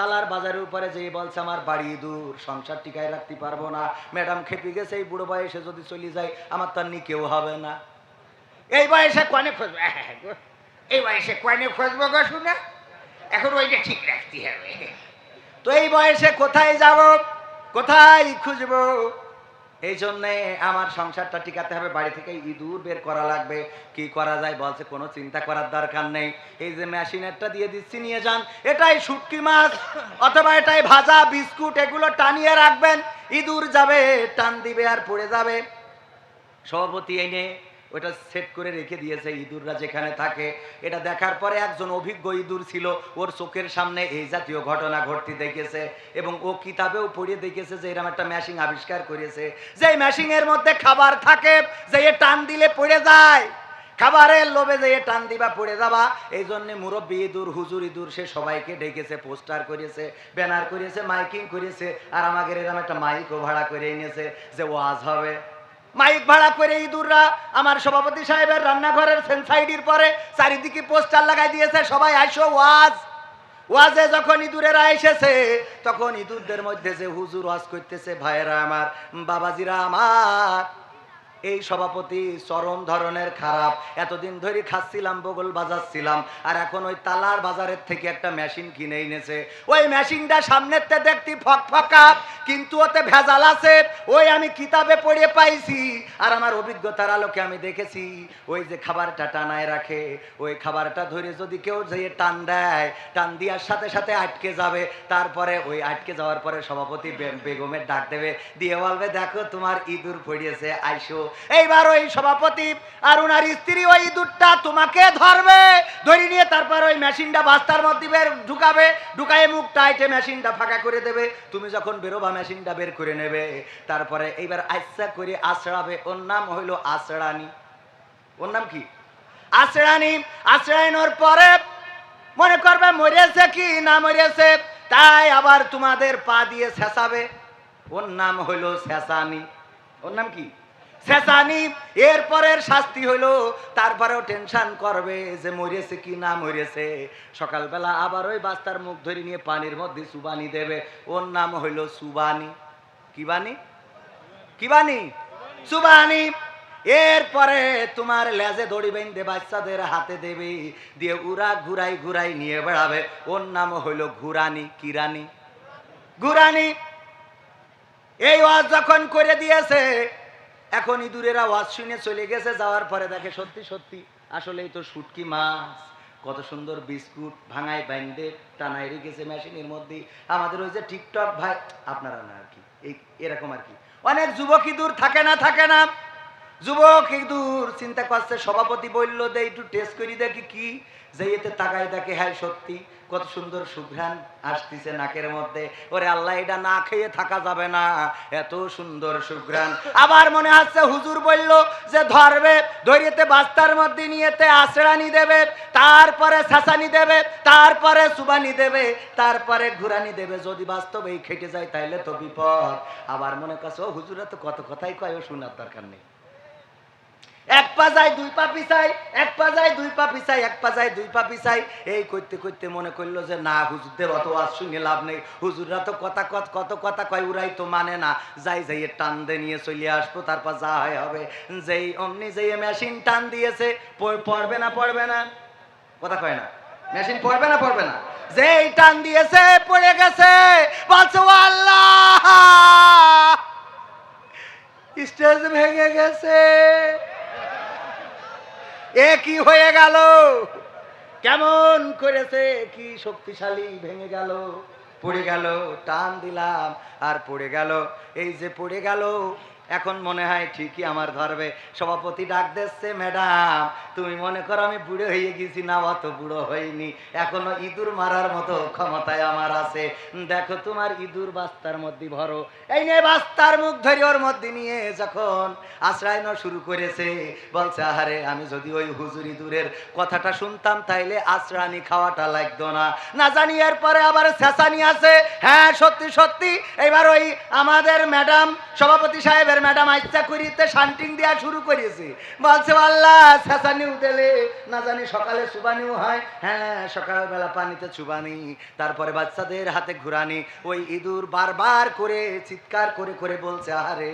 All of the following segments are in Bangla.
তালার বাজারের উপরে যেই বলছে আমার বাড়ি দূর সংসার টিকায় রাখতে পারব না। ম্যাডাম খেপে গেছে এই বুড়ো বয়সে যদি চলে যায় আমার তার নি কেউ হবে না। এই বয়সে কনে খুঁজবো? হ্যাঁ, এই বয়সে কনে খুঁজবো গো শুনে? এখন ওইটা ঠিক রাখতে হবে। তো এই বয়সে কোথায় যাব? কোথায় খুঁজবো? এই জন্যে আমার সংসারটা টিকাতে হবে, বাড়ি থেকে ইঁদুর বের করা লাগবে। কি করা যায় বলছে, কোনো চিন্তা করার দরকার নেই। এই যে মেশিনেরটা দিয়ে দিচ্ছি, নিয়ে যান। এটাই শুটকি মাছ, অথবা এটাই ভাজা বিস্কুট, এগুলো টানিয়ে রাখবেন। ইঁদুর যাবে, টান দিবে আর পড়ে যাবে। সভাপতি এনে ওটা সেট করে রেখে দিয়েছে ইঁদুররা যেখানে থাকে। এটা দেখার পরে একজন অভিজ্ঞ ইঁদুর ছিল, ওর চোখের সামনে এই জাতীয় ঘটনা ঘটতে দেখেছে এবং ও কিতাবেও পড়ে দেখেছে যে এরকম একটা মেশিন আবিষ্কার করেছে। যে মেশিনের মধ্যে খাবার থাকে যে এ টান দিলে পড়ে যায়। খাবারের লোভে যে টান দিবা, পড়ে যাবা। এই জন্যে মুরব্বী ইঁদুর, হুজুর ইঁদুর, সে সবাইকে ডেকেছে, পোস্টার করেছে, ব্যানার করেছে, মাইকিং করেছে। আর আমাদের এরকম একটা মাইকও ভাড়া করে এনেছে যে ওয়াজ হবে। মাইক ভাড়া করে ইঁদুররা আমার সভাপতি সাহেবের রান্নাঘরের সেনসাইডির পরে চারিদিকে পোস্টার লাগাই দিয়েছে, সবাই আইসো ওয়াজ। ওয়াজে যখন ইঁদুরেরা এসেছে, তখন ইঁদুরদের মধ্যে যে হুজুর ওয়াজ করতেছে, ভাইয়েরা আমার, বাবাজিরা আমার। এই সভাপতি চরম ধরনের খারাপ। এতদিন ধরে খাচ্ছিলাম, বগল বাজাচ্ছিলাম, আর এখন ওই তালার বাজারের থেকে একটা মেশিন কিনে এনেছে। ওই মেশিনটা সামনের তে দেখতে ফক ফকা, কিন্তু ওতে ভেজাল আছে। ওই আমি কিতাবে পড়ে পাইছি, আর আমার অভিজ্ঞতার আলোকে আমি দেখেছি। ওই যে খাবারটা টানায় রাখে, ওই খাবারটা ধরে যদি কেউ যেয়ে টান দেয়, টান দেওয়ার সাথে সাথে আটকে যাবে। তারপরে ওই আটকে যাওয়ার পরে সভাপতি বেগমের ডাক দেবে দিয়ে বলবে দেখো তোমার ইঁদুর পড়িয়েছে, আইসো। এইবার ওই সভাপতি আর ওনার স্ত্রী ওই ইঁদুরটা তোমাকে ধরবে। ধরে নিয়ে তারপর ওই মেশিনটা বাস্তার মধ্যে বের ঢুকাবে। ঢুকায় মুখ টাইটে মেশিনটা ফাঁকা করে দেবে। তুমি যখন বেরোবা, মেশিনটা বের করে নেবে। তারপরে এইবার আচ্ছা করে আছড়াবে। ওর নাম হইল আছড়ানি। ওর নাম কি? আছড়ানি। আছড়ানোর পরে মনে করবে মরেছে কি না মরেছে, তাই আবার তোমাদের পা দিয়ে ছেঁচাবে। ওর নাম হইল শেষানি ওর নাম কি? এরপরের শাস্তি হইল, তারপরেও টেনশন করবে যে মরেছে কি না মরেছে। সকালবেলা আবার ওই বাস্তার মুখ ধরে নিয়ে পানির মধ্যে সুবানি দেবে। ওর নাম হইল সুবানি। কি বানি? কি বানি? সুবানি। এরপরে তোমার লেজে দড়ি বেঁধে বাচ্চাদের হাতে দেবে, দিয়ে উড়া ঘুরাই ঘুরাই নিয়ে বেড়াবে। ওর নাম হইল ঘুরানি, কিরানি। ঘুরানি। এই ওয়াজ যখন করে দিয়েছে এখন ইঁদুরেরা ওয়াশিনে শুনে চলে গেছে, যাওয়ার পরে দেখে সত্যি সত্যি, আসলেই তো শুটকি মাছ। কত সুন্দর বিস্কুট ভাঙায় বাইন্দে, টানায় রেখেছে মেশিনের মধ্যে আমাদের ওই যে টিকটক ভাই, আপনারা না আর কি, এই এরকম আর কি। অনেক যুবক ইঁদুর থাকে না থাকে না। যুবক ইঁদুর চিন্তা করছে, সভাপতি বলল, দে একটু টেস্ট করি দেখি কি? যে এতে তাকায় দেখে হ্যাঁ সত্যি, কত সুন্দর সুঘ্রাণ আসতিছে নাকের মধ্যে। ওরে আল্লাহ, এটা না খেয়ে থাকা যাবে না। এত সুন্দর সুঘ্রাণ। আবার মনে হচ্ছে হুজুর বলল যে, ধরবে, ধরিয়েতে বাস্তার মধ্যে নিয়েতে আশ্রানি দেবে, তারপরে শাসানি দেবে, তারপরে সুবানি দেবে, তারপরে ঘুরানি দেবে। যদি বাস্তবেই খেটে যায়, তাইলে তো বিপদ। আবার মনে করছে, ও, হুজুরা তো কত কথাই কয়, ও শোনার দরকার নেই। এক পা যায়, দুই পা পিছাই এক পা যায়, দুই পা পিছাই এক পা যায়, দুই পা পিছাই এই করতে করতে মনে করল যে, না, হুজুরদের অত আজ শুনে লাভ নেই। হুজুররা তো কথা কত কত কথা কয় উড়াই তো মানে না। যাই যাই টান দিয়ে নিয়ে চলে আসব, তারপর যা হয় হবে। যেই, অমনি যেই মেশিন টান দিয়েছে পড়বে না পড়বে না? কথা কয় না। মেশিন পড়বে না পড়বে না? যেই টান দিয়েছে, পড়ে গেছে। বলছে "ও আল্লাহ স্টেজ ভেঙে গেছে। এ কি হয়ে গেল? কেমন করেছে? কি শক্তিশালী ভেঙে গেল? পড়ে গেল, টান দিলাম, আর পড়ে গেল, এই যে পড়ে গেল এখন মনে হয় ঠিকই আমার ধরবে। সভাপতি ডাক দিচ্ছে, ম্যাডাম, তুমি মনে করো আমি বুড়ো হয়ে গেছি। না, অত বুড়ো হইনি। এখনও ইঁদুর মারার মতো ক্ষমতায় আমার আছে। দেখো তোমার ইঁদুর বাস্তার মধ্যে ভরো। এই নিয়ে বাস্তার মুখ ধরে ওর মধ্যে নিয়ে যখন আশ্রয় শুরু করেছে, বলছে, আহারে, আমি যদি ওই হুজুর ইঁদুরের কথাটা শুনতাম, তাইলে আশ্রানি খাওয়াটা লাগতো না। না জানি এরপরে আবার শেষানি আছে। হ্যাঁ সত্যি সত্যি, এবার ওই আমাদের ম্যাডাম সভাপতি সাহেবের ম্যাডাম আচ্ছা করিতে শান্টিং দেওয়া শুরু করেছে বলছে, আল্লাহ শেষানিও দিলে না জানি সকালে চুবানিও হয়। হ্যাঁ সকালবেলা পানিতে চুবানি, তারপরে বাচ্চাদের হাতে ঘুরানি। ওই ইঁদুর বারবার করে, চিৎকার করে করে বলছে আরে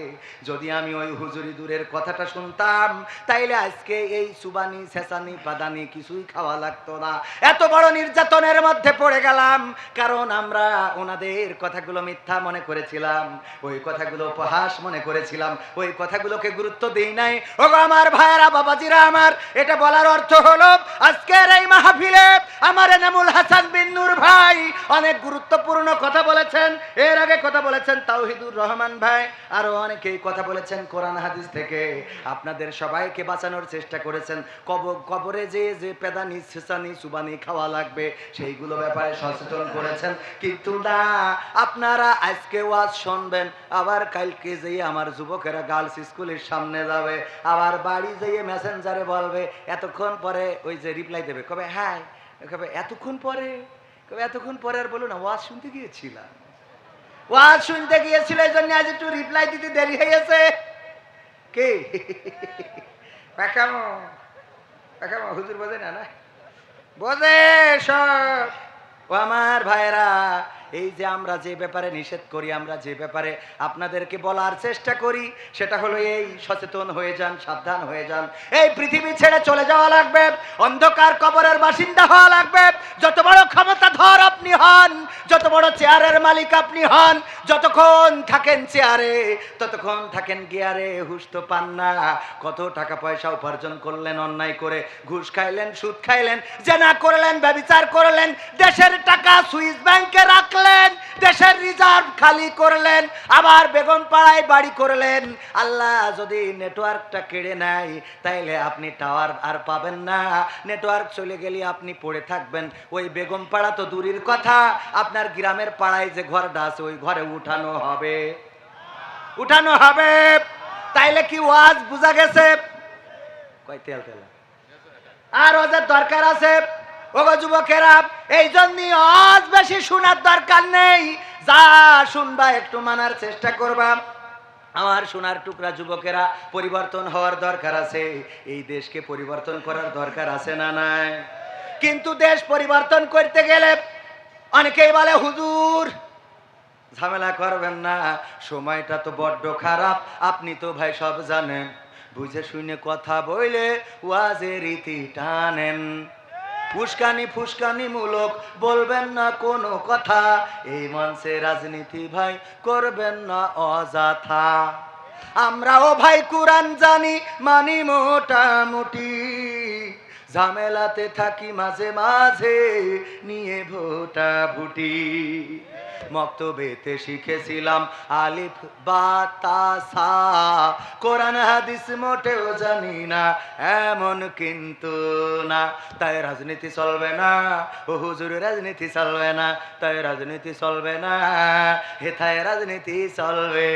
যদি আমি ওই হুজুর ইঁদুরের কথাটা শুনতাম, তাইলে আজকে এই চুবানি, শেষানি, পাদানি কিছুই খাওয়া লাগতো না। এত বড় নির্যাতনের মধ্যে পড়ে গেলাম, কারণ আমরা ওনাদের কথাগুলো মিথ্যা মনে করেছিলাম। ওই কথাগুলো উপহাস মনে করেছিলাম। ওই কথাগুলোকে গুরুত্ব দেই নাই। ও আমার ভাইয়েরা, বাবাজিরা আমার, এটা বলার অর্থ হলো, আজকের এই মাহফিলে আমার এনামুল হাসান বিন নূর ভাই অনেক গুরুত্বপূর্ণ কথা বলেছেন। এর আগে কথা বলেছেন তাওহিদুর রহমান ভাই, আরও অনেকেই কথা বলেছেন কোরআন হাদিস থেকে। আপনাদের সবাইকে বাঁচানোর চেষ্টা করেছেন। কব কবরে যে যে পেদানি সেসানি সুবানি খাওয়া লাগবে, সেইগুলো ব্যাপারে সচেতন করেছেন। কিন্তু না, আপনারা আজকে ওয়াজ শুনবেন, আবার কালকে যেয়ে আমার যুবকেরা গার্লস স্কুলের সামনে যাবে, আবার বাড়ি যেয়ে মেসেঞ্জারে বলবে, এতক্ষণ পরে ওই যে রিপ্লাই দেবে, কবে? হ্যাঁ! কবে এতক্ষণ পরে কবে এতক্ষণ পরে আর বলো না, ওয়াজ শুনতে গিয়েছিলাম। ওয়াজ শুনতে গিয়েছিল এই জন্য আজ একটু রিপ্লাই দিতে দেরি হয়ে গেছে। কে? পাকামো পাকামো, হুজুর বোঝে না না? বোঝে সব। ও আমার ভাইরা এই যে আমরা যে ব্যাপারে নিষেধ করি, আমরা যে ব্যাপারে আপনাদেরকে বলার চেষ্টা করি, সেটা হলো এই, সচেতন হয়ে যান, সাবধান হয়ে যান। এই পৃথিবী ছেড়ে চলে যাওয়া লাগবে, অন্ধকার কবরের বাসিন্দা হওয়া লাগবে। যত বড় ক্ষমতা ধর আপনি হন, যত বড় চেয়ারের মালিক আপনি হন, যতক্ষণ থাকেন চেয়ারে, ততক্ষণ থাকেন গিয়ারে, হুশ পান না। কত টাকা পয়সা উপার্জন করলেন, অন্যায় করে ঘুষ খাইলেন, সুদ খাইলেন, জেনা করলেন, ব্যবচার করলেন, দেশের টাকা সুইস ব্যাংকে রাখলেন, দেশের রিজার্ভ খালি করলেন, আবার বেগম পাড়ায় বাড়ি করলেন। আল্লাহ যদি নেটওয়ার্কটা কেড়ে নেয়, তাইলে আপনি টাওয়ার আর পাবেন না। নেটওয়ার্ক চলে গেলে আপনি পড়ে থাকবেন। ওই বেগম পাড়া তো দূরের কথা। আপনার গ্রামের পাড়ায় যে ঘরটা আছে, ওই ঘরে উঠানো হবে। উঠানো হবে। তাইলে কি ওয়াজ বুঝা গেছে? কয় তেল তেল। আর ওদের দরকার আছে? ওগো যুবকেরা এই জন্যই আজ বেশি শোনার দরকার নেই। যা শুনবা, একটু মানার চেষ্টা করবা। আমার সোনার টুকরা যুবকেরা, পরিবর্তন হওয়ার দরকার আছে। এই দেশকে পরিবর্তন করার দরকার আছে না নাই? কিন্তু দেশ পরিবর্তন করতে গেলে অনেকেই বলে, হুজুর, ঝামেলা করবেন না। সময়টা তো বড্ড খারাপ। আপনি তো ভাই সব জানেন। বুঝে শুনে কথা বইলে ওয়াজে রীতি টানেন। ফুসকানি ফুসকানি মূলক, বলবেন না কোনো কথা। এই মঞ্চে রাজনীতি ভাই করবেন না অযথা। আমরাও ভাই কোরআন জানি, মানি মোটামুটি। ঝামেলাতে থাকি মাঝে মাঝে, নিয়ে ভোটা ভুটি। মক্তবেতে শিখেছিলাম আলিফ, বা তাসা কোরআন, হাদিস মোটেও জানি না, এমন কিন্তু না। তাই রাজনীতি চলবে না, ও হুজুর, রাজনীতি চলবে না, তাই রাজনীতি চলবে না, হেথায় রাজনীতি চলবে।